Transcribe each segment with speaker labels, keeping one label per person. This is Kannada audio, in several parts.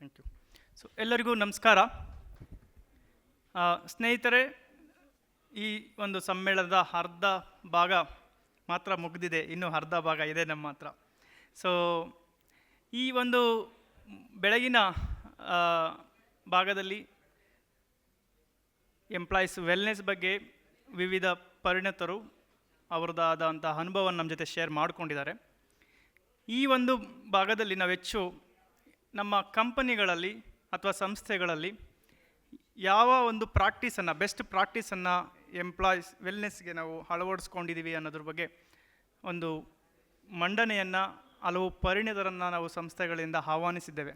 Speaker 1: ಥ್ಯಾಂಕ್ ಯು ಸೊ ಎಲ್ಲರಿಗೂ ನಮಸ್ಕಾರ. ಸ್ನೇಹಿತರೆ, ಈ ಒಂದು ಸಮ್ಮೇಳನದ ಅರ್ಧ ಭಾಗ ಮಾತ್ರ ಮುಗಿದಿದೆ. ಇನ್ನೂ ಅರ್ಧ ಭಾಗ ಇದೆ ನಮ್ಮ ಹತ್ರ. ಸೊ ಈ ಒಂದು ಬೆಳಗಿನ ಭಾಗದಲ್ಲಿ ಎಂಪ್ಲಾಯೀಸ್ ವೆಲ್ನೆಸ್ ಬಗ್ಗೆ ವಿವಿಧ ಪರಿಣತರು ಅವರದಾದಂಥ ಅನುಭವವನ್ನು ನಮ್ಮ ಜೊತೆ ಶೇರ್ ಮಾಡಿಕೊಂಡಿದ್ದಾರೆ. ಈ ಒಂದು ಭಾಗದಲ್ಲಿ ನಾವು ಹೆಚ್ಚು ನಮ್ಮ ಕಂಪನಿಗಳಲ್ಲಿ ಅಥವಾ ಸಂಸ್ಥೆಗಳಲ್ಲಿ ಯಾವ ಒಂದು ಪ್ರಾಕ್ಟೀಸನ್ನು, ಬೆಸ್ಟ್ ಪ್ರಾಕ್ಟೀಸನ್ನು ಎಂಪ್ಲಾಯೀಸ್ ವೆಲ್ನೆಸ್ಗೆ ನಾವು ಅಳವಡಿಸ್ಕೊಂಡಿದ್ದೀವಿ ಅನ್ನೋದ್ರ ಬಗ್ಗೆ ಒಂದು ಮಂಡನೆಯನ್ನು, ಹಲವು ಪರಿಣಿತರನ್ನು ನಾವು ಸಂಸ್ಥೆಗಳಿಂದ ಆಹ್ವಾನಿಸಿದ್ದೇವೆ.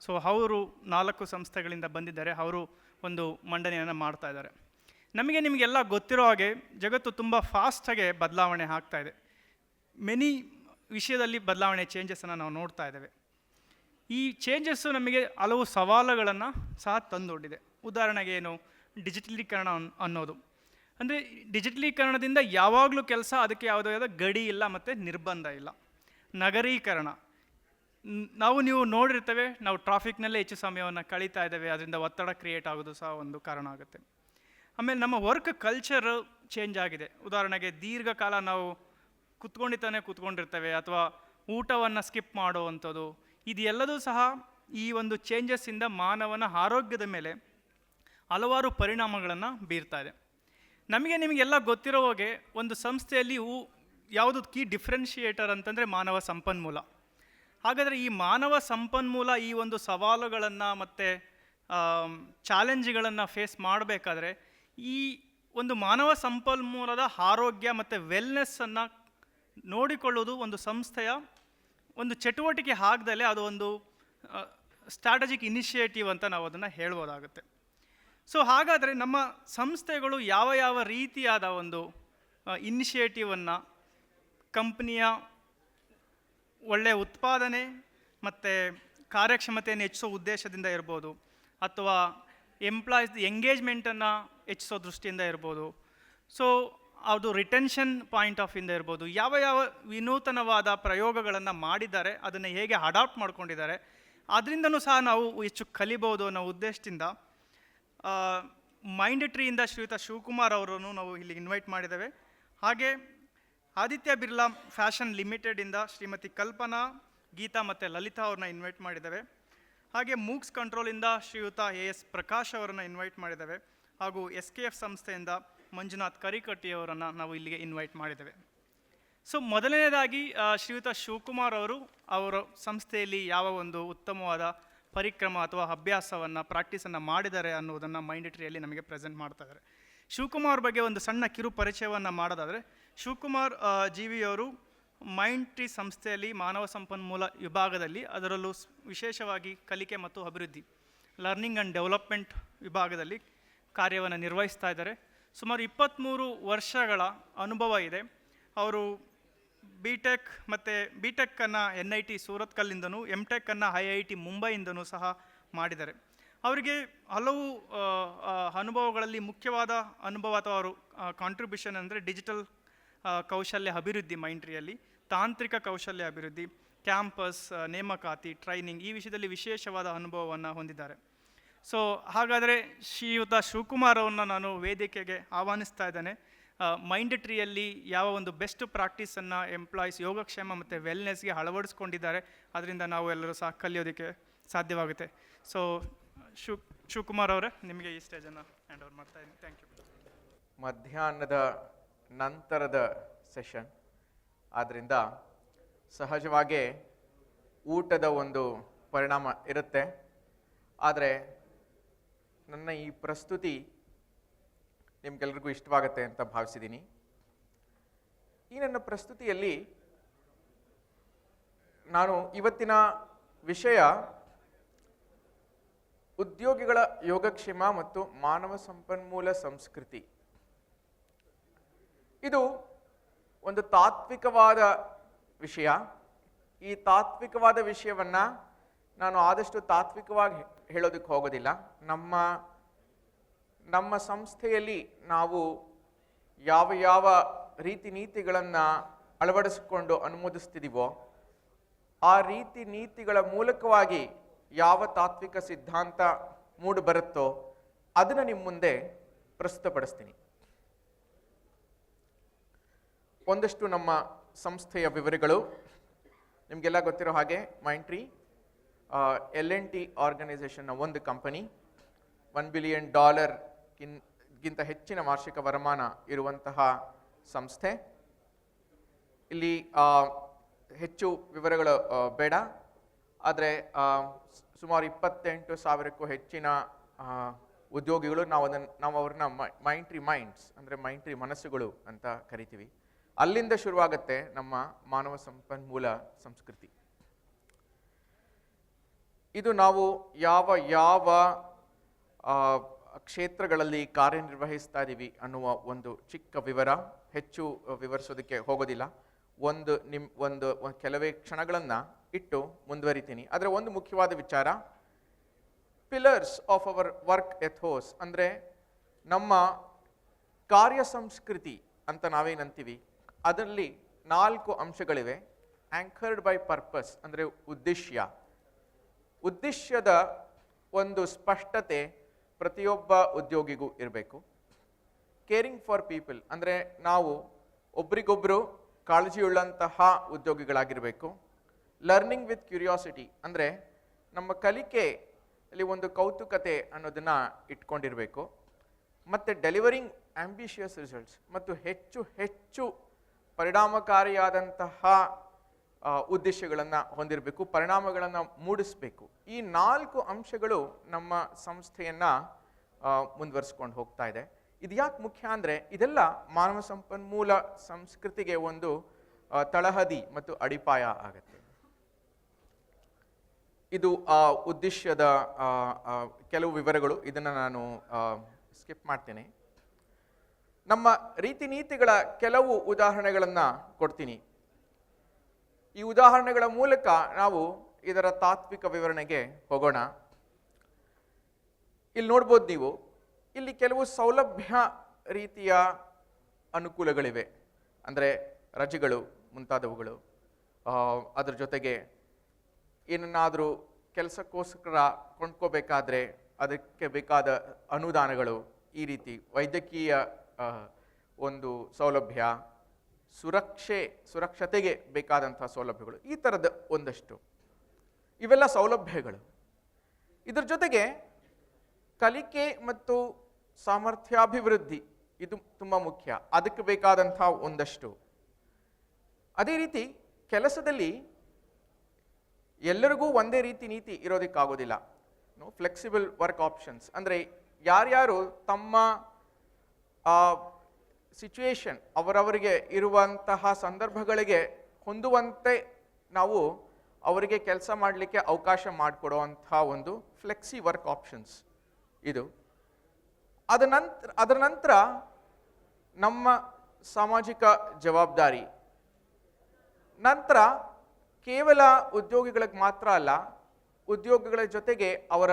Speaker 1: ಸೊ ಅವರು ನಾಲ್ಕು ಸಂಸ್ಥೆಗಳಿಂದ ಬಂದಿದ್ದಾರೆ. ಅವರು ಒಂದು ಮಂಡನೆಯನ್ನು ಮಾಡ್ತಾ ಇದ್ದಾರೆ. ನಮಗೆ ನಿಮಗೆಲ್ಲ ಗೊತ್ತಿರೋ ಹಾಗೆ ಜಗತ್ತು ತುಂಬ ಫಾಸ್ಟಾಗೆ ಬದಲಾವಣೆ ಆಗ್ತಾ ಇದೆ. ಮೆನಿ ವಿಷಯದಲ್ಲಿ ಬದಲಾವಣೆ ಚೇಂಜಸನ್ನು ನಾವು ನೋಡ್ತಾ ಇದ್ದೇವೆ. ಈ ಚೇಂಜಸ್ಸು ನಮಗೆ ಹಲವು ಸವಾಲುಗಳನ್ನು ಸಹ ತಂದೊಡ್ಡಿದೆ. ಉದಾಹರಣೆಗೆ ಏನು? ಡಿಜಿಟಲೀಕರಣ ಅನ್- ಅನ್ನೋದು. ಅಂದರೆ ಡಿಜಿಟಲೀಕರಣದಿಂದ ಯಾವಾಗಲೂ ಕೆಲಸ ಅದಕ್ಕೆ ಯಾವುದೇ ಆದ ಗಡಿ ಇಲ್ಲ ಮತ್ತು ನಿರ್ಬಂಧ ಇಲ್ಲ. ನಗರೀಕರಣ. ನಾವು ನೀವು ನೋಡಿರ್ತೇವೆ, ನಾವು ಟ್ರಾಫಿಕ್ನಲ್ಲೇ ಹೆಚ್ಚು ಸಮಯವನ್ನು ಕಳೀತಾ ಇದ್ದೇವೆ, ಅದರಿಂದ ಒತ್ತಡ ಕ್ರಿಯೇಟ್ ಆಗೋದು ಸಹ ಒಂದು ಕಾರಣ ಆಗುತ್ತೆ. ಆಮೇಲೆ ನಮ್ಮ ವರ್ಕ್ ಕಲ್ಚರ್ ಚೇಂಜ್ ಆಗಿದೆ. ಉದಾಹರಣೆಗೆ ದೀರ್ಘಕಾಲ ನಾವು ಕುತ್ಕೊಂಡಿತಾನೆ ಕೂತ್ಕೊಂಡಿರ್ತೇವೆ ಅಥವಾ ಊಟವನ್ನು ಸ್ಕಿಪ್ ಮಾಡುವಂಥದ್ದು ಇದೆಲ್ಲದೂ ಸಹ ಈ ಒಂದು ಚೇಂಜಸ್ಸಿಂದ ಮಾನವನ ಆರೋಗ್ಯದ ಮೇಲೆ ಹಲವಾರು ಪರಿಣಾಮಗಳನ್ನು ಬೀರ್ತಾ ಇದೆ. ನಮಗೆ ನಿಮಗೆಲ್ಲ ಗೊತ್ತಿರೋ ಹಾಗೆ ಒಂದು ಸಂಸ್ಥೆಯಲ್ಲಿ ಹೂ ಯಾವುದು ಕೀ ಡಿಫ್ರೆನ್ಷಿಯೇಟರ್ ಅಂತಂದರೆ ಮಾನವ ಸಂಪನ್ಮೂಲ. ಹಾಗಾದರೆ ಈ ಮಾನವ ಸಂಪನ್ಮೂಲ ಈ ಒಂದು ಸವಾಲುಗಳನ್ನು ಮತ್ತು ಚಾಲೆಂಜ್ಗಳನ್ನು ಫೇಸ್ ಮಾಡಬೇಕಾದ್ರೆ ಈ ಒಂದು ಮಾನವ ಸಂಪನ್ಮೂಲದ ಆರೋಗ್ಯ ಮತ್ತು ವೆಲ್ನೆಸ್ಸನ್ನು ನೋಡಿಕೊಳ್ಳೋದು ಒಂದು ಸಂಸ್ಥೆಯ ಒಂದು ಚಟುವಟಿಕೆ ಆಗದಲ್ಲೇ ಅದು ಒಂದು ಸ್ಟ್ರಾಟಜಿಕ್ ಇನಿಷಿಯೇಟಿವ್ ಅಂತ ನಾವು ಅದನ್ನು ಹೇಳ್ಬೋದಾಗುತ್ತೆ. ಸೊ ಹಾಗಾದರೆ ನಮ್ಮ ಸಂಸ್ಥೆಗಳು ಯಾವ ಯಾವ ರೀತಿಯಾದ ಒಂದು ಇನಿಷಿಯೇಟಿವನ್ನು ಕಂಪ್ನಿಯ ಒಳ್ಳೆಯ ಉತ್ಪಾದನೆ ಮತ್ತು ಕಾರ್ಯಕ್ಷಮತೆಯನ್ನು ಹೆಚ್ಚಿಸೋ ಉದ್ದೇಶದಿಂದ ಇರ್ಬೋದು, ಅಥವಾ ಎಂಪ್ಲಾಯೀಸ್ ಎಂಗೇಜ್ಮೆಂಟನ್ನು ಹೆಚ್ಚಿಸೋ ದೃಷ್ಟಿಯಿಂದ ಇರ್ಬೋದು. ಸೊ ಅದು ರಿಟೆನ್ಷನ್ ಪಾಯಿಂಟ್ ಆಫ್ ಇಂದ ಇರ್ಬೋದು. ಯಾವ ಯಾವ ವಿನೂತನವಾದ ಪ್ರಯೋಗಗಳನ್ನು ಮಾಡಿದ್ದಾರೆ, ಅದನ್ನು ಹೇಗೆ ಅಡಾಪ್ಟ್ ಮಾಡ್ಕೊಂಡಿದ್ದಾರೆ ಅದರಿಂದನೂ ಸಹ ನಾವು ಹೆಚ್ಚು ಕಲಿಬೋದು ಅನ್ನೋ ಉದ್ದೇಶದಿಂದ ಮೈಂಡ್ ಟ್ರೀಯಿಂದ ಶ್ರೀಯುತ ಶಿವಕುಮಾರ್ ಅವರನ್ನು ನಾವು ಇಲ್ಲಿ ಇನ್ವೈಟ್ ಮಾಡಿದ್ದೇವೆ. ಹಾಗೆ ಆದಿತ್ಯ ಬಿರ್ಲಾ ಫ್ಯಾಷನ್ ಲಿಮಿಟೆಡಿಂದ ಶ್ರೀಮತಿ ಕಲ್ಪನಾ, ಗೀತಾ ಮತ್ತು ಲಲಿತಾ ಅವ್ರನ್ನ ಇನ್ವೈಟ್ ಮಾಡಿದ್ದೇವೆ. ಹಾಗೆ ಮೂಕ್ಸ್ ಕಂಟ್ರೋಲಿಂದ ಶ್ರೀಯುತ ಎ ಎಸ್ ಪ್ರಕಾಶ್ ಅವರನ್ನು ಇನ್ವೈಟ್ ಮಾಡಿದ್ದೇವೆ. ಹಾಗೂ ಎಸ್ ಕೆ ಎಫ್ ಸಂಸ್ಥೆಯಿಂದ ಮಂಜುನಾಥ್ ಕರಿಕಟ್ಟಿಯವರನ್ನು ನಾವು ಇಲ್ಲಿಗೆ ಇನ್ವೈಟ್ ಮಾಡಿದ್ದೇವೆ. ಸೊ ಮೊದಲನೇದಾಗಿ ಶ್ರೀಯುತ ಶಿವಕುಮಾರ್ ಅವರು ಅವರ ಸಂಸ್ಥೆಯಲ್ಲಿ ಯಾವ ಒಂದು ಉತ್ತಮವಾದ ಪರಿಕ್ರಮ ಅಥವಾ ಅಭ್ಯಾಸವನ್ನು ಪ್ರಾಕ್ಟೀಸನ್ನು ಮಾಡಿದ್ದಾರೆ ಅನ್ನೋದನ್ನು ಮೈಂಡ್ ಟ್ರೀಯಲ್ಲಿ ನಮಗೆ ಪ್ರೆಸೆಂಟ್ ಮಾಡ್ತಾ ಇದ್ದಾರೆ. ಶಿವಕುಮಾರ್ ಬಗ್ಗೆ ಒಂದು ಸಣ್ಣ ಕಿರು ಪರಿಚಯವನ್ನು ಮಾಡೋದಾದರೆ, ಶಿವಕುಮಾರ್ ಜೀವಿಯವರು ಮೈಂಡ್ ಟ್ರೀ ಸಂಸ್ಥೆಯಲ್ಲಿ ಮಾನವ ಸಂಪನ್ಮೂಲ ವಿಭಾಗದಲ್ಲಿ ಅದರಲ್ಲೂ ವಿಶೇಷವಾಗಿ ಕಲಿಕೆ ಮತ್ತು ಅಭಿವೃದ್ಧಿ ಲರ್ನಿಂಗ್ ಆ್ಯಂಡ್ ಡೆವಲಪ್ಮೆಂಟ್ ವಿಭಾಗದಲ್ಲಿ ಕಾರ್ಯವನ್ನು ನಿರ್ವಹಿಸ್ತಾ ಇದ್ದಾರೆ. ಸುಮಾರು ಇಪ್ಪತ್ತ್ಮೂರು ವರ್ಷಗಳ ಅನುಭವ ಇದೆ. ಅವರು ಬಿ ಟೆಕ್ ಮತ್ತು ಬಿ ಟೆಕ್ಕನ್ನು ಎನ್ ಐ ಟಿ ಸೂರತ್ಕಲ್ಲಿಂದನೂ ಎಂ ಟೆಕ್ಕನ್ನು ಐ ಐ ಟಿ ಮುಂಬೈಯಿಂದನೂ ಸಹ ಮಾಡಿದ್ದಾರೆ. ಅವರಿಗೆ ಹಲವು ಅನುಭವಗಳಲ್ಲಿ ಮುಖ್ಯವಾದ ಅನುಭವ ಅಥವಾ ಅವರು ಕಾಂಟ್ರಿಬ್ಯೂಷನ್ ಅಂದರೆ ಡಿಜಿಟಲ್ ಕೌಶಲ್ಯ ಅಭಿವೃದ್ಧಿ ಮೈಂಟ್ರಿಯಲ್ಲಿ ತಾಂತ್ರಿಕ ಕೌಶಲ್ಯ ಅಭಿವೃದ್ಧಿ ಕ್ಯಾಂಪಸ್ ನೇಮಕಾತಿ ಟ್ರೈನಿಂಗ್ ಈ ವಿಷಯದಲ್ಲಿ ವಿಶೇಷವಾದ ಅನುಭವವನ್ನು ಹೊಂದಿದ್ದಾರೆ. ಸೊ ಹಾಗಾದರೆ ಶ್ರೀಯುತ ಶಿವಕುಮಾರ್ ಅವ್ರನ್ನ ನಾನು ವೇದಿಕೆಗೆ ಆಹ್ವಾನಿಸ್ತಾ ಇದ್ದೇನೆ. ಮೈಂಡ್ ಟ್ರೀಯಲ್ಲಿ ಯಾವ ಒಂದು ಬೆಸ್ಟ್ ಪ್ರಾಕ್ಟೀಸನ್ನು ಎಂಪ್ಲಾಯೀಸ್ ಯೋಗಕ್ಷೇಮ ಮತ್ತು ವೆಲ್ನೆಸ್ಗೆ ಅಳವಡಿಸ್ಕೊಂಡಿದ್ದಾರೆ, ಅದರಿಂದ ನಾವು ಎಲ್ಲರೂ ಸಹ ಕಲಿಯೋದಕ್ಕೆ ಸಾಧ್ಯವಾಗುತ್ತೆ. ಸೊ ಶಿವ್, ಶಿವಕುಮಾರ್ ಅವರೇ, ನಿಮಗೆ ಈ ಸ್ಟೇಜನ್ನು ಹ್ಯಾಂಡ್ ಓವರ್ ಮಾಡ್ತಾ ಇದ್ದೀನಿ. ಥ್ಯಾಂಕ್ ಯು
Speaker 2: ಮಧ್ಯಾಹ್ನದ ನಂತರದ ಸೆಷನ್ ಆದ್ದರಿಂದ ಸಹಜವಾಗಿ ಊಟದ ಒಂದು ಪರಿಣಾಮ ಇರುತ್ತೆ. ಆದರೆ ನನ್ನ ಈ ಪ್ರಸ್ತುತಿ ನಿಮ್ಗೆಲ್ರಿಗೂ ಇಷ್ಟವಾಗುತ್ತೆ ಅಂತ ಭಾವಿಸಿದ್ದೀನಿ ಈ ನನ್ನ ಪ್ರಸ್ತುತಿಯಲ್ಲಿ ನಾನು ಇವತ್ತಿನ ವಿಷಯ ಉದ್ಯೋಗಿಗಳ ಯೋಗಕ್ಷೇಮ ಮತ್ತು ಮಾನವ ಸಂಪನ್ಮೂಲ ಸಂಸ್ಕೃತಿ. ಇದು ಒಂದು ತಾತ್ವಿಕವಾದ ವಿಷಯ. ಈ ತಾತ್ವಿಕವಾದ ವಿಷಯವನ್ನ ನಾನು ಆದಷ್ಟು ತಾತ್ವಿಕವಾಗಿ ಹೇಳೋದಕ್ಕೆ ಹೋಗೋದಿಲ್ಲ. ನಮ್ಮ ನಮ್ಮ ಸಂಸ್ಥೆಯಲ್ಲಿ ನಾವು ಯಾವ ಯಾವ ರೀತಿ ನೀತಿಗಳನ್ನು ಅಳವಡಿಸಿಕೊಂಡು ಅನುಮೋದಿಸ್ತಿದ್ದೀವೋ ಆ ರೀತಿ ನೀತಿಗಳ ಮೂಲಕವಾಗಿ ಯಾವ ತಾತ್ವಿಕ ಸಿದ್ಧಾಂತ ಮೂಡು ಬರುತ್ತೋ, ಅದನ್ನು ನಿಮ್ಮ ಮುಂದೆ ಪ್ರಸ್ತುತಪಡಿಸ್ತೀನಿ. ಒಂದಷ್ಟು ನಮ್ಮ ಸಂಸ್ಥೆಯ ವಿವರಗಳು. ನಿಮಗೆಲ್ಲ ಗೊತ್ತಿರೋ ಹಾಗೆ ಮೈಂಟ್ರಿ ಎಲ್ ಎನ್ ಟಿ ಆರ್ಗನೈಸೇಷನ್ನ ಒಂದು ಕಂಪನಿ ಒನ್ ಬಿಲಿಯನ್ ಡಾಲರ್ ಗಿಂತ ಹೆಚ್ಚಿನ ವಾರ್ಷಿಕ ವರಮಾನ ಇರುವಂತಹ ಸಂಸ್ಥೆ. ಇಲ್ಲಿ ಹೆಚ್ಚು ವಿವರಗಳು ಬೇಡ. ಆದರೆ ಸುಮಾರು ಇಪ್ಪತ್ತೆಂಟು ಸಾವಿರಕ್ಕೂ ಹೆಚ್ಚಿನ ಉದ್ಯೋಗಿಗಳು ನಾವು ಅದನ್ನು ನಾವು ಅವ್ರನ್ನ ಮೈಂಟ್ರಿ ಮೈಂಡ್ಸ್, ಅಂದರೆ ಮೈಂಟ್ರಿ ಮನಸ್ಸುಗಳು ಅಂತ ಕರಿತೀವಿ. ಅಲ್ಲಿಂದ ಶುರುವಾಗುತ್ತೆ ನಮ್ಮ ಮಾನವ ಸಂಪನ್ಮೂಲ ಸಂಸ್ಕೃತಿ. ಇದು ನಾವು ಯಾವ ಯಾವ ಕ್ಷೇತ್ರಗಳಲ್ಲಿ ಕಾರ್ಯನಿರ್ವಹಿಸ್ತಾ ಇದ್ದೀವಿ ಅನ್ನುವ ಒಂದು ಚಿಕ್ಕ ವಿವರ. ಹೆಚ್ಚು ವಿವರಿಸೋದಕ್ಕೆ ಹೋಗೋದಿಲ್ಲ. ಒಂದು ನಿಮ್, ಒಂದು ಕೆಲವೇ ಕ್ಷಣಗಳನ್ನು ಇಟ್ಟು ಮುಂದುವರಿತೀನಿ. ಆದರೆ ಒಂದು ಮುಖ್ಯವಾದ ವಿಚಾರ pillars of our work ethos ಅಂದರೆ ನಮ್ಮ ಕಾರ್ಯ ಸಂಸ್ಕೃತಿ ಅಂತ ನಾವೇನಂತೀವಿ, ಅದರಲ್ಲಿ ನಾಲ್ಕು ಅಂಶಗಳಿವೆ. ಆಂಕರ್ಡ್ ಬೈ ಪರ್ಪಸ್ ಅಂದರೆ ಉದ್ದೇಶ್ಯ. ಉದ್ದೇಶದ ಒಂದು ಸ್ಪಷ್ಟತೆ ಪ್ರತಿಯೊಬ್ಬ ಉದ್ಯೋಗಿಗೂ ಇರಬೇಕು. ಕೇರಿಂಗ್ ಫಾರ್ ಪೀಪಲ್ ಅಂದರೆ ನಾವು ಒಬ್ರಿಗೊಬ್ಬರು ಕಾಳಜಿಯುಳ್ಳಂತಹ ಉದ್ಯೋಗಿಗಳಾಗಿರಬೇಕು. ಲರ್ನಿಂಗ್ ವಿತ್ ಕ್ಯೂರಿಯಾಸಿಟಿ ಅಂದರೆ ನಮ್ಮ ಕಲಿಕೆ ಅಲ್ಲಿ ಒಂದು ಕೌತುಕತೆ ಅನ್ನೋದನ್ನು ಇಟ್ಕೊಂಡಿರಬೇಕು. ಮತ್ತು ಡೆಲಿವರಿಂಗ್ ಆಂಬಿಷಿಯಸ್ ರಿಸಲ್ಟ್ಸ್ ಮತ್ತು ಹೆಚ್ಚು ಹೆಚ್ಚು ಪರಿಣಾಮಕಾರಿಯಾದಂತಹ ಉದ್ದೇಶಗಳನ್ನು ಹೊಂದಿರಬೇಕು, ಪರಿಣಾಮಗಳನ್ನು ಮೂಡಿಸಬೇಕು. ಈ ನಾಲ್ಕು ಅಂಶಗಳು ನಮ್ಮ ಸಂಸ್ಥೆಯನ್ನು ಮುಂದುವರಿಸ್ಕೊಂಡು ಹೋಗ್ತಾ ಇದೆ. ಇದು ಯಾಕೆ ಮುಖ್ಯ ಅಂದರೆ, ಇದೆಲ್ಲ ಮಾನವ ಸಂಪನ್ಮೂಲ ಸಂಸ್ಕೃತಿಗೆ ಒಂದು ತಳಹದಿ ಮತ್ತು ಅಡಿಪಾಯ ಆಗುತ್ತೆ. ಇದು ಆ ಉದ್ದೇಶದ ಕೆಲವು ವಿವರಗಳು. ಇದನ್ನು ನಾನು ಸ್ಕಿಪ್ ಮಾಡ್ತೇನೆ. ನಮ್ಮ ರೀತಿ ನೀತಿಗಳ ಕೆಲವು ಉದಾಹರಣೆಗಳನ್ನು ಕೊಡ್ತೀನಿ. ಈ ಉದಾಹರಣೆಗಳ ಮೂಲಕ ನಾವು ಇದರ ತಾತ್ವಿಕ ವಿವರಣೆಗೆ ಹೋಗೋಣ. ಇಲ್ಲಿ ನೋಡ್ಬೋದು ನೀವು, ಇಲ್ಲಿ ಕೆಲವು ಸೌಲಭ್ಯ ರೀತಿಯ ಅನುಕೂಲಗಳಿವೆ. ಅಂದರೆ ರಜೆಗಳು ಮುಂತಾದವುಗಳು. ಅದರ ಜೊತೆಗೆ ಏನನ್ನಾದರೂ ಕೆಲಸಕ್ಕೋಸ್ಕರ ಕೊಂಡ್ಕೋಬೇಕಾದ್ರೆ ಅದಕ್ಕೆ ಬೇಕಾದ ಅನುದಾನಗಳು ಈ ರೀತಿ ವೈದ್ಯಕೀಯ ಒಂದು ಸೌಲಭ್ಯ ಸುರಕ್ಷೆ, ಸುರಕ್ಷತೆಗೆ ಬೇಕಾದಂಥ ಸೌಲಭ್ಯಗಳು. ಈ ಥರದ ಒಂದಷ್ಟು. ಇವೆಲ್ಲ ಸೌಲಭ್ಯಗಳು. ಇದರ ಜೊತೆಗೆ ಕಲಿಕೆ ಮತ್ತು ಸಾಮರ್ಥ್ಯಾಭಿವೃದ್ಧಿ, ಇದು ತುಂಬ ಮುಖ್ಯ. ಅದಕ್ಕೆ ಬೇಕಾದಂಥ ಒಂದಷ್ಟು. ಅದೇ ರೀತಿ ಕೆಲಸದಲ್ಲಿ ಎಲ್ಲರಿಗೂ ಒಂದೇ ರೀತಿ ನೀತಿ ಇರೋದಕ್ಕಾಗೋದಿಲ್ಲ. ಫ್ಲೆಕ್ಸಿಬಲ್ ವರ್ಕ್ ಆಪ್ಷನ್ಸ್ ಅಂದರೆ ಯಾರ್ಯಾರು ತಮ್ಮ ಸಿಚುವೇಶನ್ ಅವರವರಿಗೆ ಇರುವಂತಹ ಸಂದರ್ಭಗಳಿಗೆ ಹೊಂದುವಂತೆ ನಾವು ಅವರಿಗೆ ಕೆಲಸ ಮಾಡಲಿಕ್ಕೆ ಅವಕಾಶ ಮಾಡಿಕೊಡುವಂಥ ಒಂದು ಫ್ಲೆಕ್ಸಿ ವರ್ಕ್ ಆಪ್ಷನ್ಸ್ ಇದು. ಅದ ನಂತರ ಅದರ ನಂತರ ನಮ್ಮ ಸಾಮಾಜಿಕ ಜವಾಬ್ದಾರಿ. ನಂತರ ಕೇವಲ ಉದ್ಯೋಗಿಗಳಿಗೆ ಮಾತ್ರ ಅಲ್ಲ, ಉದ್ಯೋಗಿಗಳ ಜೊತೆಗೆ ಅವರ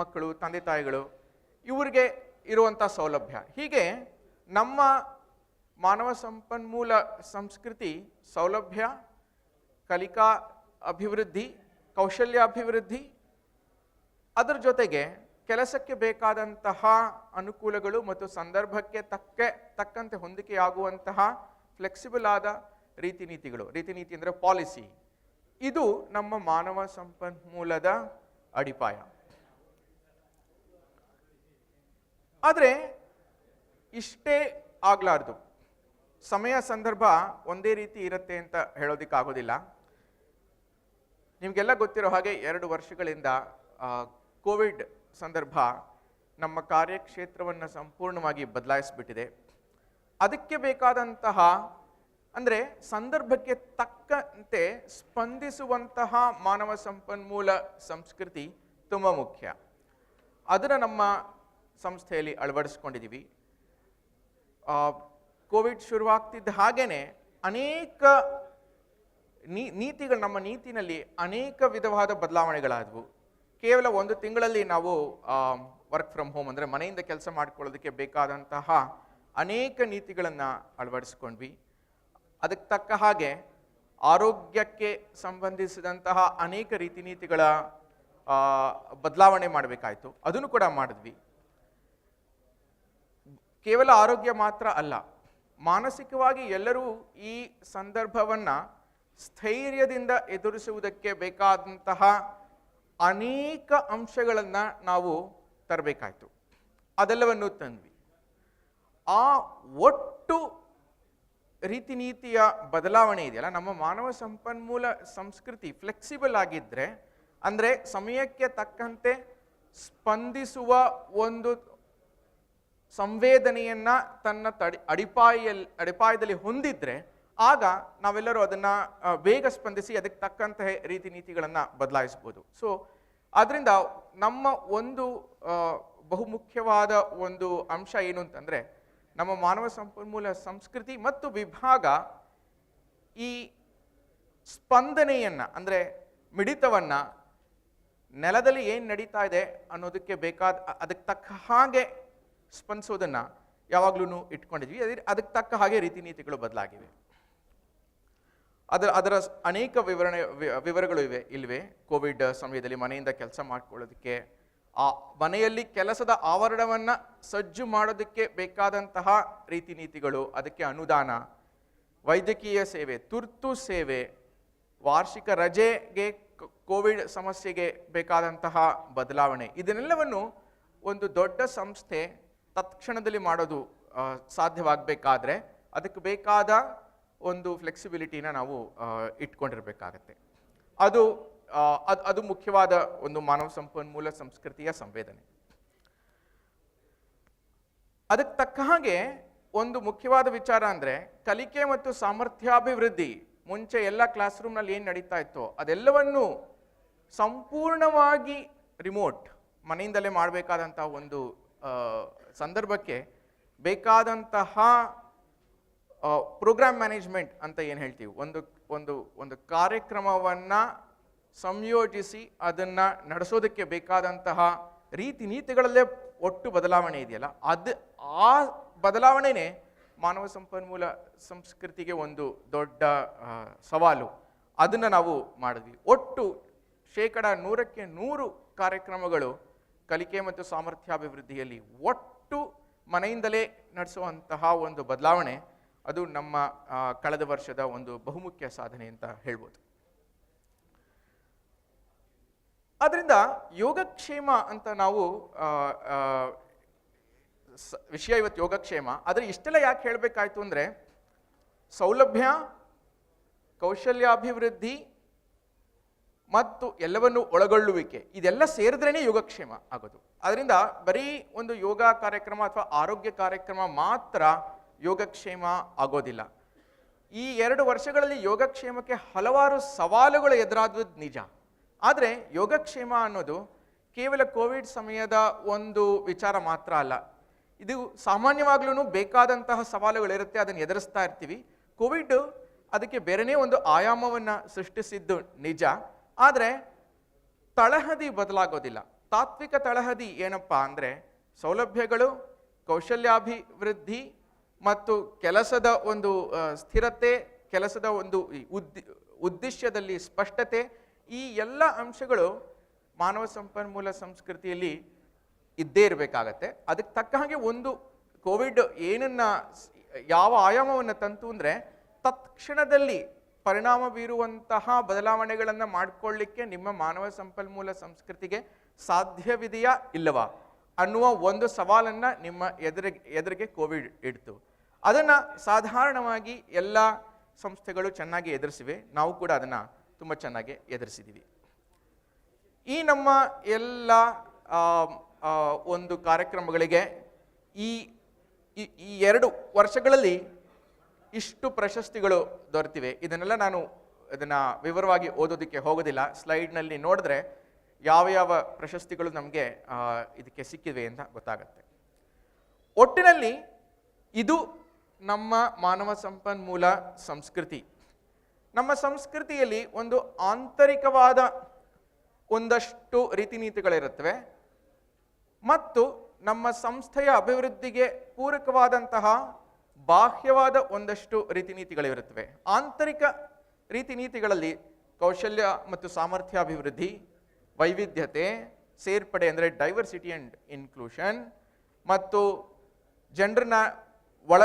Speaker 2: ಮಕ್ಕಳು, ತಂದೆ ತಾಯಿಗಳು, ಇವರಿಗೆ ಇರುವಂಥ ಸೌಲಭ್ಯ. ಹೀಗೆ ನಮ್ಮ ಮಾನವ ಸಂಪನ್ಮೂಲ ಸಂಸ್ಕೃತಿ, ಸೌಲಭ್ಯ, ಕಲಿಕಾ ಅಭಿವೃದ್ಧಿ ಕೌಶಲ್ಯಾಭಿವೃದ್ಧಿ ಅದರ ಜೊತೆಗೆ ಕೆಲಸಕ್ಕೆ ಬೇಕಾದಂತಹ ಅನುಕೂಲಗಳು ಮತ್ತು ಸಂದರ್ಭಕ್ಕೆ ತಕ್ಕೆ, ತಕ್ಕಂತೆ ಹೊಂದಿಕೆಯಾಗುವಂತಹ ಫ್ಲೆಕ್ಸಿಬಲ್ ಆದ ರೀತಿ ನೀತಿಗಳು ರೀತಿ ನೀತಿ ಅಂದರೆ ಪಾಲಿಸಿ ಇದು ನಮ್ಮ ಮಾನವ ಸಂಪನ್ಮೂಲದ ಅಡಿಪಾಯ. ಆದರೆ ಇಷ್ಟೇ ಆಗ್ಲಾರ್ದು. ಸಮಯ ಸಂದರ್ಭ ಒಂದೇ ರೀತಿ ಇರುತ್ತೆ ಅಂತ ಹೇಳೋದಕ್ಕಾಗೋದಿಲ್ಲ. ನಿಮಗೆಲ್ಲ ಗೊತ್ತಿರೋ ಹಾಗೆ ಎರಡು ವರ್ಷಗಳಿಂದ ಕೋವಿಡ್ ಸಂದರ್ಭ ನಮ್ಮ ಕಾರ್ಯಕ್ಷೇತ್ರವನ್ನು ಸಂಪೂರ್ಣವಾಗಿ ಬದಲಾಯಿಸಿಬಿಟ್ಟಿದೆ. ಅದಕ್ಕೆ ಬೇಕಾದಂತಹ, ಅಂದರೆ ಸಂದರ್ಭಕ್ಕೆ ತಕ್ಕಂತೆ ಸ್ಪಂದಿಸುವಂತಹ ಮಾನವ ಸಂಪನ್ಮೂಲ ಸಂಸ್ಕೃತಿ ತುಂಬ ಮುಖ್ಯ. ಅದನ್ನು ನಮ್ಮ ಸಂಸ್ಥೆಯಲ್ಲಿ ಅಳವಡಿಸ್ಕೊಂಡಿದ್ದೀವಿ ಕೋವಿಡ್ ಶುರುವಾಗ್ತಿದ್ದ ಹಾಗೇನೆ ಅನೇಕ ನೀ, ನೀತಿಗಳು ನಮ್ಮ ನೀತಿನಲ್ಲಿ ಅನೇಕ ವಿಧವಾದ ಬದಲಾವಣೆಗಳಾದವು. ಕೇವಲ ಒಂದು ತಿಂಗಳಲ್ಲಿ ನಾವು ವರ್ಕ್ ಫ್ರಮ್ ಹೋಮ್ ಅಂದರೆ ಮನೆಯಿಂದ ಕೆಲಸ ಮಾಡ್ಕೊಳ್ಳೋದಕ್ಕೆ ಬೇಕಾದಂತಹ ಅನೇಕ ನೀತಿಗಳನ್ನು ಅಳವಡಿಸ್ಕೊಂಡ್ವಿ. ಅದಕ್ಕೆ ತಕ್ಕ ಹಾಗೆ ಆರೋಗ್ಯಕ್ಕೆ ಸಂಬಂಧಿಸಿದಂತಹ ಅನೇಕ ರೀತಿ ನೀತಿಗಳ ಬದಲಾವಣೆ ಮಾಡಬೇಕಾಯಿತು. ಅದನ್ನು ಕೂಡ ಮಾಡಿದ್ವಿ. ಕೇವಲ ಆರೋಗ್ಯ ಮಾತ್ರ ಅಲ್ಲ ಮಾನಸಿಕವಾಗಿ ಎಲ್ಲರೂ ಈ ಸಂದರ್ಭವನ್ನ ಸ್ಥೈರ್ಯದಿಂದ ಎದುರಿಸುವುದಕ್ಕೆ ಬೇಕಾದಂತಹ ಅನೇಕ ಅಂಶಗಳನ್ನು ನಾವು ತರಬೇಕಾಯ್ತು. ಅದೆಲ್ಲವನ್ನು ತಂದ್ವಿ. ಆ ಒಟ್ಟು ರೀತಿ ನೀತಿಯ ಬದಲಾವಣೆ ಇದೆಯಲ್ಲ, ನಮ್ಮ ಮಾನವ ಸಂಪನ್ಮೂಲ ಸಂಸ್ಕೃತಿ ಫ್ಲೆಕ್ಸಿಬಲ್ ಆಗಿದ್ದರೆ ಅಂದರೆ ಸಮಯಕ್ಕೆ ತಕ್ಕಂತೆ ಸ್ಪಂದಿಸುವ ಒಂದು ಸಂವೇದನೆಯನ್ನ ತನ್ನ ತಡಿ ಅಡಿಪಾಯಲ್ಲಿ ಅಡಿಪಾಯದಲ್ಲಿ ಹೊಂದಿದ್ರೆ ಆಗ ನಾವೆಲ್ಲರೂ ಅದನ್ನ ಬೇಗ ಸ್ಪಂದಿಸಿ ಅದಕ್ಕೆ ತಕ್ಕಂತಹ ರೀತಿ ನೀತಿಗಳನ್ನ ಬದಲಾಯಿಸ್ಬೋದು ಸೊ ಅದರಿಂದ ನಮ್ಮ ಒಂದು ಬಹುಮುಖ್ಯವಾದ ಒಂದು ಅಂಶ ಏನು ಅಂತಂದ್ರೆ ನಮ್ಮ ಮಾನವ ಸಂಪನ್ಮೂಲ ಸಂಸ್ಕೃತಿ ಮತ್ತು ವಿಭಾಗ ಈ ಸ್ಪಂದನೆಯನ್ನ, ಅಂದ್ರೆ ಮಿಡಿತವನ್ನ ನೆಲದಲ್ಲಿ ಏನು ನಡೀತಾ ಇದೆ ಅನ್ನೋದಕ್ಕೆ ಬೇಕಾದ ಅದಕ್ಕೆ ತಕ್ಕ ಹಾಗೆ ಸ್ಪಂದಿಸೋದನ್ನ ಯಾವಾಗ್ಲೂ ಇಟ್ಕೊಂಡಿದ್ವಿ. ಅದೇ ಅದಕ್ಕೆ ತಕ್ಕ ಹಾಗೆ ರೀತಿ ನೀತಿಗಳು ಬದಲಾಗಿವೆ. ಅದರ ಅದರ ಅನೇಕ ವಿವರಣೆ ವಿವರಗಳು ಇವೆ, ಇಲ್ವೇ? ಕೋವಿಡ್ ಸಮಯದಲ್ಲಿ ಮನೆಯಿಂದ ಕೆಲಸ ಮಾಡ್ಕೊಳ್ಳೋದಕ್ಕೆ, ಆ ಮನೆಯಲ್ಲಿ ಕೆಲಸದ ಆವರಣವನ್ನು ಸಜ್ಜು ಮಾಡೋದಕ್ಕೆ ಬೇಕಾದಂತಹ ರೀತಿ ನೀತಿಗಳು ಅದಕ್ಕೆ ಅನುದಾನ, ವೈದ್ಯಕೀಯ ಸೇವೆ, ತುರ್ತು ಸೇವೆ, ವಾರ್ಷಿಕ ರಜೆಗೆ ಕೋವಿಡ್ ಸಮಸ್ಯೆಗೆ ಬೇಕಾದಂತಹ ಬದಲಾವಣೆ, ಇದನ್ನೆಲ್ಲವನ್ನು ಒಂದು ದೊಡ್ಡ ಸಂಸ್ಥೆ ತತ್ಕ್ಷಣದಲ್ಲಿ ಮಾಡೋದು ಸಾಧ್ಯವಾಗಬೇಕಾದ್ರೆ ಅದಕ್ಕೆ ಬೇಕಾದ ಒಂದು ಫ್ಲೆಕ್ಸಿಬಿಲಿಟಿನ ನಾವು ಇಟ್ಕೊಂಡಿರಬೇಕಾಗತ್ತೆ. ಅದು ಅದು ಅದು ಮುಖ್ಯವಾದ ಒಂದು ಮಾನವ ಸಂಪನ್ಮೂಲ ಸಂಸ್ಕೃತಿಯ ಸಂವೇದನೆ. ಅದಕ್ಕೆ ತಕ್ಕ ಹಾಗೆ ಒಂದು ಮುಖ್ಯವಾದ ವಿಚಾರ ಅಂದರೆ ಕಲಿಕೆ ಮತ್ತು ಸಾಮರ್ಥ್ಯಾಭಿವೃದ್ಧಿ, ಮುಂಚೆ ಎಲ್ಲ ಕ್ಲಾಸ್ ರೂಮ್ನಲ್ಲಿ ಏನು ನಡೀತಾ ಇತ್ತೋ ಅದೆಲ್ಲವನ್ನು ಸಂಪೂರ್ಣವಾಗಿ ರಿಮೋಟ್ ಮನೆಯಿಂದಲೇ ಮಾಡಬೇಕಾದಂಥ ಒಂದು ಸಂದರ್ಭಕ್ಕೆ ಬೇಕಾದಂತಹ ಪ್ರೋಗ್ರಾಮ್ ಮ್ಯಾನೇಜ್ಮೆಂಟ್ ಅಂತ ಏನು ಹೇಳ್ತೀವಿ? ಒಂದು ಒಂದು ಒಂದು ಕಾರ್ಯಕ್ರಮವನ್ನು ಸಂಯೋಜಿಸಿ ಅದನ್ನು ನಡೆಸೋದಕ್ಕೆ ಬೇಕಾದಂತಹ ರೀತಿ ನೀತಿಗಳಲ್ಲೇ ಒಟ್ಟು ಬದಲಾವಣೆ ಇದೆಯಲ್ಲ? ಅದು, ಆ ಬದಲಾವಣೆನೇ ಮಾನವ ಸಂಪನ್ಮೂಲ ಸಂಸ್ಕೃತಿಗೆ ಒಂದು ದೊಡ್ಡ ಸವಾಲು. ಅದನ್ನು ನಾವು ಮಾಡಿದ್ವಿ. ಒಟ್ಟು ಶೇಕಡ ನೂರಕ್ಕೆ ನೂರು ಕಾರ್ಯಕ್ರಮಗಳು ಕಲಿಕೆ ಮತ್ತು ಸಾಮರ್ಥ್ಯಾಭಿವೃದ್ಧಿಯಲ್ಲಿ ಒಟ್ಟು ಮನೆಯಿಂದಲೇ ನಡೆಸುವಂತಹ ಒಂದು ಬದಲಾವಣೆ, ಅದು ನಮ್ಮ ಕಳೆದ ವರ್ಷದ ಒಂದು ಬಹುಮುಖ್ಯ ಸಾಧನೆ ಅಂತ ಹೇಳ್ಬೋದು. ಆದ್ದರಿಂದ ಯೋಗಕ್ಷೇಮ ಅಂತ ನಾವು ವಿಷಯ ಇವತ್ತು ಯೋಗಕ್ಷೇಮ. ಆದರೆ ಇಷ್ಟೆಲ್ಲ ಯಾಕೆ ಹೇಳಬೇಕಾಯ್ತು ಅಂದರೆ ಸೌಲಭ್ಯ, ಕೌಶಲ್ಯಾಭಿವೃದ್ಧಿ ಮತ್ತು ಎಲ್ಲವನ್ನು ಒಳಗೊಳ್ಳುವಿಕೆ, ಇದೆಲ್ಲ ಸೇರಿದ್ರೇ ಯೋಗಕ್ಷೇಮ ಆಗೋದು. ಅದರಿಂದ ಬರೀ ಒಂದು ಯೋಗ ಕಾರ್ಯಕ್ರಮ ಅಥವಾ ಆರೋಗ್ಯ ಕಾರ್ಯಕ್ರಮ ಮಾತ್ರ ಯೋಗಕ್ಷೇಮ ಆಗೋದಿಲ್ಲ. ಈ ಎರಡು ವರ್ಷಗಳಲ್ಲಿ ಯೋಗಕ್ಷೇಮಕ್ಕೆ ಹಲವಾರು ಸವಾಲುಗಳು ಎದುರಾದದ್ದು ನಿಜ. ಆದರೆ ಯೋಗಕ್ಷೇಮ ಅನ್ನೋದು ಕೇವಲ ಕೋವಿಡ್ ಸಮಯದ ಒಂದು ವಿಚಾರ ಮಾತ್ರ ಅಲ್ಲ. ಇದು ಸಾಮಾನ್ಯವಾಗ್ಲೂ ಬೇಕಾದಂತಹ ಸವಾಲುಗಳಿರುತ್ತೆ, ಅದನ್ನು ಎದುರಿಸ್ತಾ ಇರ್ತೀವಿ. ಕೋವಿಡ್ ಅದಕ್ಕೆ ಬೇರೆನೇ ಒಂದು ಆಯಾಮವನ್ನು ಸೃಷ್ಟಿಸಿದ್ದು ನಿಜ. ಆದರೆ ತಳಹದಿ ಬದಲಾಗೋದಿಲ್ಲ. ತಾತ್ವಿಕ ತಳಹದಿ ಏನಪ್ಪ ಅಂದರೆ ಸೌಲಭ್ಯಗಳು, ಕೌಶಲ್ಯಾಭಿವೃದ್ಧಿ ಮತ್ತು ಕೆಲಸದ ಒಂದು ಸ್ಥಿರತೆ, ಕೆಲಸದ ಒಂದು ಉದ್ದಿ, ಉದ್ದೇಶದಲ್ಲಿ ಸ್ಪಷ್ಟತೆ ಈ ಎಲ್ಲ ಅಂಶಗಳು ಮಾನವ ಸಂಪನ್ಮೂಲ ಸಂಸ್ಕೃತಿಯಲ್ಲಿ ಇದ್ದೇ ಇರಬೇಕಾಗತ್ತೆ. ಅದಕ್ಕೆ ತಕ್ಕ ಹಾಗೆ ಒಂದು ಕೋವಿಡ್ ಏನನ್ನ ಯಾವ ಆಯಾಮವನ್ನು ತಂತು ಅಂದರೆ ತತ್ಕ್ಷಣದಲ್ಲಿ ಪರಿಣಾಮ ಬೀರುವಂತಹ ಬದಲಾವಣೆಗಳನ್ನು ಮಾಡಿಕೊಳ್ಳಿಕ್ಕೆ ನಿಮ್ಮ ಮಾನವ ಸಂಪನ್ಮೂಲ ಸಂಸ್ಕೃತಿಗೆ ಸಾಧ್ಯವಿದೆಯಾ ಇಲ್ಲವಾ ಅನ್ನುವ ಒಂದು ಸವಾಲನ್ನು ನಿಮ್ಮ ಎದುರಿಗೆ ಎದುರಿಗೆ ಕೋವಿಡ್ ಇಡ್ತು. ಅದನ್ನು ಸಾಧಾರಣವಾಗಿ ಎಲ್ಲ ಸಂಸ್ಥೆಗಳು ಚೆನ್ನಾಗಿ ಎದುರಿಸಿವೆ. ನಾವು ಕೂಡ ಅದನ್ನು ತುಂಬ ಚೆನ್ನಾಗಿ ಎದುರಿಸಿದ್ದೀವಿ ಈ ನಮ್ಮ ಎಲ್ಲ ಒಂದು ಕಾರ್ಯಕ್ರಮಗಳಿಗೆ ಈ- ಈ ಎರಡು ವರ್ಷಗಳಲ್ಲಿ ಇಷ್ಟು ಪ್ರಶಸ್ತಿಗಳು ದೊರೆತಿವೆ. ಇದನ್ನೆಲ್ಲ ನಾನು ಇದನ್ನು ವಿವರವಾಗಿ ಓದೋದಕ್ಕೆ ಹೋಗೋದಿಲ್ಲ. ಸ್ಲೈಡ್ನಲ್ಲಿ ನೋಡಿದ್ರೆ ಯಾವ ಯಾವ ಪ್ರಶಸ್ತಿಗಳು ನಮಗೆ ಇದಕ್ಕೆ ಸಿಕ್ಕಿವೆ ಅಂತ ಗೊತ್ತಾಗುತ್ತೆ. ಒಟ್ಟಿನಲ್ಲಿ ಇದು ನಮ್ಮ ಮಾನವ ಸಂಪನ್ಮೂಲ ಸಂಸ್ಕೃತಿ. ನಮ್ಮ ಸಂಸ್ಕೃತಿಯಲ್ಲಿ ಒಂದು ಆಂತರಿಕವಾದ ಒಂದಷ್ಟು ರೀತಿ ನೀತಿಗಳಿರುತ್ತವೆ ಮತ್ತು ನಮ್ಮ ಸಂಸ್ಥೆಯ ಅಭಿವೃದ್ಧಿಗೆ ಪೂರಕವಾದಂತಹ ಬಾಹ್ಯವಾದ ಒಂದಷ್ಟು ರೀತಿ ನೀತಿಗಳಿರುತ್ತವೆ ಆಂತರಿಕ ರೀತಿ ನೀತಿಗಳಲ್ಲಿ ಕೌಶಲ್ಯ ಮತ್ತು ಸಾಮರ್ಥ್ಯ ಅಭಿವೃದ್ಧಿ ವೈವಿಧ್ಯತೆ ಸೇರ್ಪಡೆ ಅಂದರೆ ಡೈವರ್ಸಿಟಿ ಆ್ಯಂಡ್ ಇನ್ಕ್ಲೂಷನ್ ಮತ್ತು ಜನರನ್ನ ಒಳ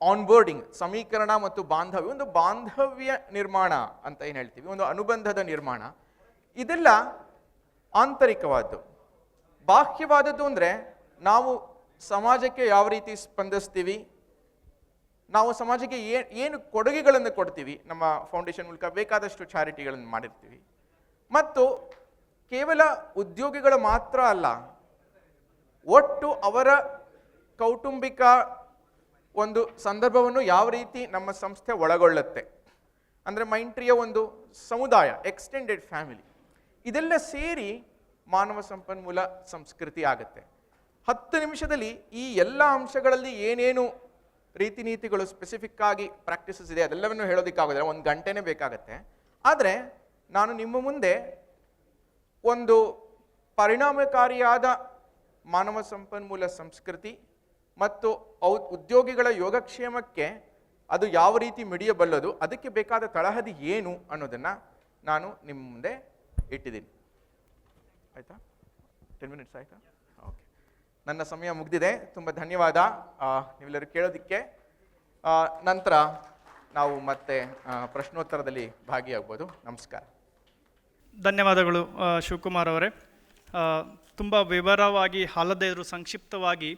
Speaker 2: ಆನ್ಬೋರ್ಡಿಂಗ್ ಸಮೀಕರಣ ಮತ್ತು ಬಾಂಧವ್ಯ, ಒಂದು ಬಾಂಧವ್ಯ ನಿರ್ಮಾಣ ಅಂತ ಏನು ಹೇಳ್ತೀವಿ? ಒಂದು ಅನುಬಂಧದ ನಿರ್ಮಾಣ. ಇದೆಲ್ಲ ಆಂತರಿಕವಾದ್ದು. ಬಾಹ್ಯವಾದದ್ದು ಅಂದರೆ ನಾವು ಸಮಾಜಕ್ಕೆ ಯಾವ ರೀತಿ ಸ್ಪಂದಿಸ್ತೀವಿ? ನಾವು ಸಮಾಜಕ್ಕೆ ಏ- ಏನು ಕೊಡುಗೆಗಳನ್ನು ಕೊಡ್ತೀವಿ? ನಮ್ಮ ಫೌಂಡೇಶನ್ ಮೂಲಕ ಬೇಕಾದಷ್ಟು ಚಾರಿಟಿಗಳನ್ನು ಮಾಡಿರ್ತೀವಿ. ಮತ್ತು ಕೇವಲ ಉದ್ಯೋಗಿಗಳು ಮಾತ್ರ ಅಲ್ಲ, ಒಟ್ಟು ಅವರ ಕೌಟುಂಬಿಕ ಒಂದು ಸಂದರ್ಭವನ್ನು ಯಾವ ರೀತಿ ನಮ್ಮ ಸಂಸ್ಥೆ ಒಳಗೊಳ್ಳುತ್ತೆ? ಅಂದರೆ ಮೈಂಟ್ರಿಯ ಒಂದು ಸಮುದಾಯ ಎಕ್ಸ್ಟೆಂಡೆಡ್ ಫ್ಯಾಮಿಲಿ ಇದೆಲ್ಲ ಸೇರಿ ಮಾನವ ಸಂಪನ್ಮೂಲ ಸಂಸ್ಕೃತಿ ಆಗುತ್ತೆ. ಹತ್ತು ನಿಮಿಷದಲ್ಲಿ ಈ ಎಲ್ಲ ಅಂಶಗಳಲ್ಲಿ ಏನೇನು ರೀತಿ ನೀತಿಗಳು ಸ್ಪೆಸಿಫಿಕ್ ಆಗಿ ಪ್ರಾಕ್ಟೀಸಸ್ ಇದೆ, ಅದೆಲ್ಲವನ್ನು ಹೇಳೋದಕ್ಕಾಗೋದಿಲ್ಲ. ಒಂದು ಗಂಟೆನೇ ಬೇಕಾಗತ್ತೆ. ಆದರೆ ನಾನು ನಿಮ್ಮ ಮುಂದೆ ಒಂದು ಪರಿಣಾಮಕಾರಿಯಾದ ಮಾನವ ಸಂಪನ್ಮೂಲ ಸಂಸ್ಕೃತಿ ಮತ್ತು ಔ- ಉದ್ಯೋಗಿಗಳ ಯೋಗಕ್ಷೇಮಕ್ಕೆ ಅದು ಯಾವ ರೀತಿ ಮಿಡಿಯಬಲ್ಲದು, ಅದಕ್ಕೆ ಬೇಕಾದ ತಳಹದಿ ಏನು ಅನ್ನೋದನ್ನು ನಾನು ನಿಮ್ಮ ಮುಂದೆ ಇಟ್ಟಿದ್ದೀನಿ. ಆಯಿತಾ? ಟೆನ್ ಮಿನಿಟ್ಸ್ ಆಯಿತಾ? ನನ್ನ ಸಮಯ ಮುಗಿದಿದೆ. ತುಂಬ ಧನ್ಯವಾದ. ನೀವೆಲ್ಲರೂ ಕೇಳೋದಕ್ಕೆ. ನಂತರ ನಾವು ಮತ್ತೆ ಪ್ರಶ್ನೋತ್ತರದಲ್ಲಿ ಭಾಗಿಯಾಗ್ಬೋದು. ನಮಸ್ಕಾರ.
Speaker 1: ಧನ್ಯವಾದಗಳು ಶಿವಕುಮಾರ್ ಅವರೇ. ತುಂಬ ವಿವರವಾಗಿ ಅಲ್ಲದೇ ಇದ್ರು ಸಂಕ್ಷಿಪ್ತವಾಗಿ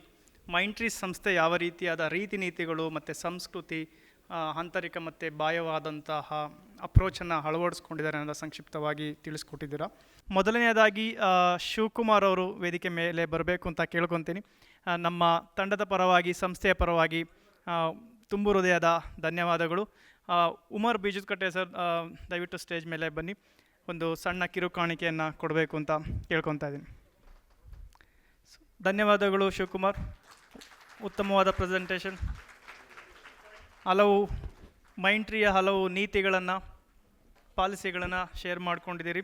Speaker 1: ಮೈಂಟ್ರಿ ಸಂಸ್ಥೆ ಯಾವ ರೀತಿಯಾದ ರೀತಿ ನೀತಿಗಳು ಮತ್ತು ಸಂಸ್ಕೃತಿ ಆಂತರಿಕ ಮತ್ತು ಬಾಹ್ಯವಾದಂತಹ ಅಪ್ರೋಚನ್ನು ಅಳವಡಿಸ್ಕೊಂಡಿದ್ದಾರೆ ಅನ್ನೋದು ಸಂಕ್ಷಿಪ್ತವಾಗಿ ತಿಳಿಸ್ಕೊಟ್ಟಿದ್ದೀರಾ. ಮೊದಲನೆಯದಾಗಿ ಶಿವಕುಮಾರ್ ಅವರು ವೇದಿಕೆ ಮೇಲೆ ಬರಬೇಕು ಅಂತ ಕೇಳ್ಕೊತೀನಿ. ನಮ್ಮ ತಂಡದ ಪರವಾಗಿ, ಸಂಸ್ಥೆಯ ಪರವಾಗಿ ತುಂಬು ಹೃದಯದ ಧನ್ಯವಾದಗಳು. ಉಮರ್ ಬೀಜದಕಟ್ಟೆ ಸರ್ ದಯವಿಟ್ಟು ಸ್ಟೇಜ್ ಮೇಲೆ ಬನ್ನಿ. ಒಂದು ಸಣ್ಣ ಕಿರುಕಾಣಿಕೆಯನ್ನು ಕೊಡಬೇಕು ಅಂತ ಕೇಳ್ಕೊತಾ ಇದ್ದೀನಿ. ಧನ್ಯವಾದಗಳು ಶಿವಕುಮಾರ್. ಉತ್ತಮವಾದ ಪ್ರೆಸೆಂಟೇಷನ್. ಹಲವು ಮೈಂಟ್ರಿಯ ಹಲವು ನೀತಿಗಳನ್ನು, ಪಾಲಿಸಿಗಳನ್ನು ಶೇರ್ ಮಾಡ್ಕೊಂಡಿದ್ದೀರಿ.